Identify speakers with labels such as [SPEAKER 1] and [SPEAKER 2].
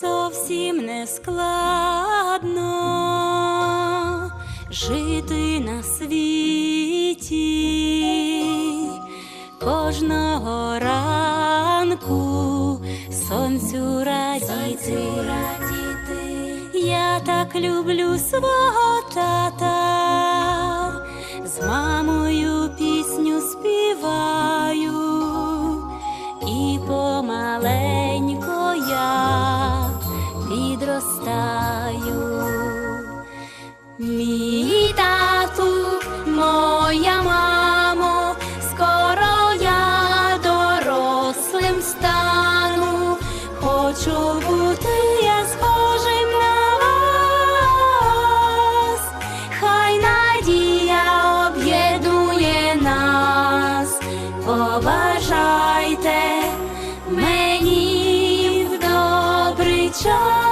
[SPEAKER 1] зовсім не складно жити на світі. Кожного ранку сонцю радіти. Я так люблю свого тата, з мамою Мій тату, моя мамо, скоро я дорослим стану, хочу бути я схожим на вас, хай надія об'єднує нас, побажайте мені в добрий час.